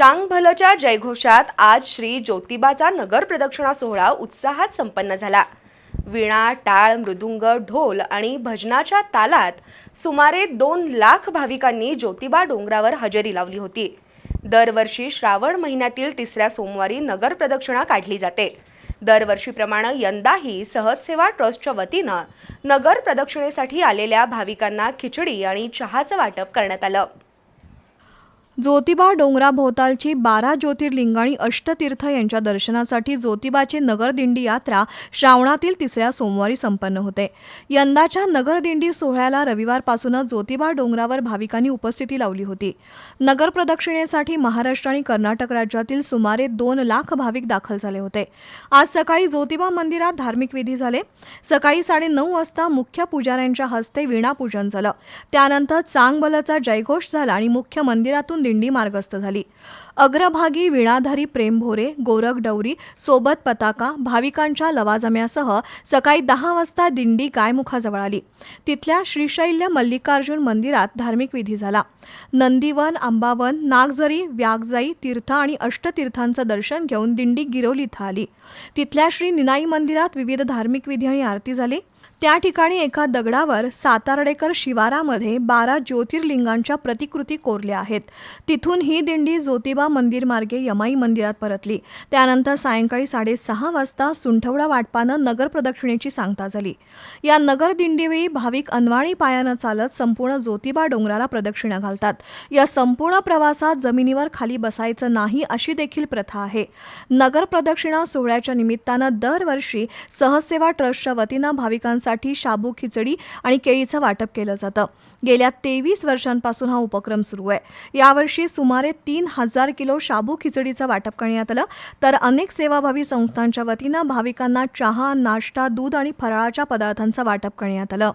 चांगभलच्या जयघोषात आज श्री ज्योतिबाचा नगर प्रदक्षिणा सोहळा उत्साहात संपन्न झाला. वीणा टाळ मृदुंग ढोल आणि भजनाच्या तालात सुमारे दोन लाख भाविकांनी ज्योतिबा डोंगरावर हजेरी लावली होती. दरवर्षी श्रावण महिन्यातील तिसऱ्या सोमवारी नगर प्रदक्षिणा काढली जाते. दरवर्षीप्रमाणे यंदाही सहजसेवा ट्रस्टच्या वतीनं नगर प्रदक्षिणेसाठी आलेल्या भाविकांना खिचडी आणि चहाचं वाटप करण्यात आलं. ज्योतिबा डोंगराभोवतालची बारा ज्योतिर्लिंग आणि अष्टतीर्थ यांच्या दर्शनासाठी ज्योतिबाची नगरदिंडी यात्रा श्रावणातील तिसऱ्या सोमवारी संपन्न होते. यंदाच्या नगरदिंडी सोहळ्याला रविवारपासूनच ज्योतिबा डोंगरावर भाविकांनी उपस्थिती लावली होती. नगर प्रदक्षिणेसाठी महाराष्ट्र आणि कर्नाटक राज्यातील सुमारे दोन लाख भाविक दाखल झाले होते. आज सकाळी ज्योतिबा मंदिरात धार्मिक विधी झाले. सकाळी साडेनऊ वाजता मुख्य पुजाऱ्यांच्या हस्ते वीणापूजन झालं. त्यानंतर चांगबलचा जयघोष झाला आणि मुख्य मंदिरातून दिंडी मार्गस्थ झाली. अग्रभागी विणाधारी प्रेम भोरे गोरख डवरी सोबत पताका भाविकांच्या लवाजम्यासह सकाळी दहा वाजता दिंडी गायमुखाजवळ आली. तिथल्या श्रीशैल्य मल्लिकार्जुन मंदिरात धार्मिक विधी झाला. नंदीवन आंबावन नागझरी व्यागजाई तीर्थ आणि अष्टतीर्थांचं दर्शन घेऊन दिंडी गिरवली इथं आली. तिथल्या श्री निनाई मंदिरात विविध धार्मिक विधी आणि आरती झाली. त्या ठिकाणी एका दगडावर सातार्डेकर शिवारामध्ये बारा ज्योतिर्लिंगांच्या प्रतिकृती कोरल्या आहेत. तिथून ही दिंडी ज्योतिबा मंदिर मार्गे यमाई मंदिरात परतली. त्यानंतर सायंकाळी साडेसहा वाजता सुंठवडा वाटपानं नगर प्रदक्षिणेची सांगता झाली. या नगर दिंडीवेळी भाविक अनवाणी पायानं चालत संपूर्ण ज्योतिबा डोंगराला प्रदक्षिणा घालतात. या संपूर्ण प्रवासात जमिनीवर खाली बसायचं नाही अशी देखील प्रथा आहे. नगर प्रदक्षिणा सोहळ्याच्या निमित्तानं दरवर्षी सहसेवा ट्रस्टच्या वतीनं भाविकांसाठी शाबू खिचडी आणि केळीचं वाटप केलं जातं. गेल्या तेवीस वर्षांपासून हा उपक्रम सुरू आहे. यावर्षी सुमारे तीन हजार किलो शाबू खिचडीचं वाटप करण्यात आलं. तर अनेक सेवाभावी संस्थांच्या वतीनं भाविकांना चहा नाश्ता दूध आणि फराळाच्या पदार्थांचं वाटप करण्यात आलं.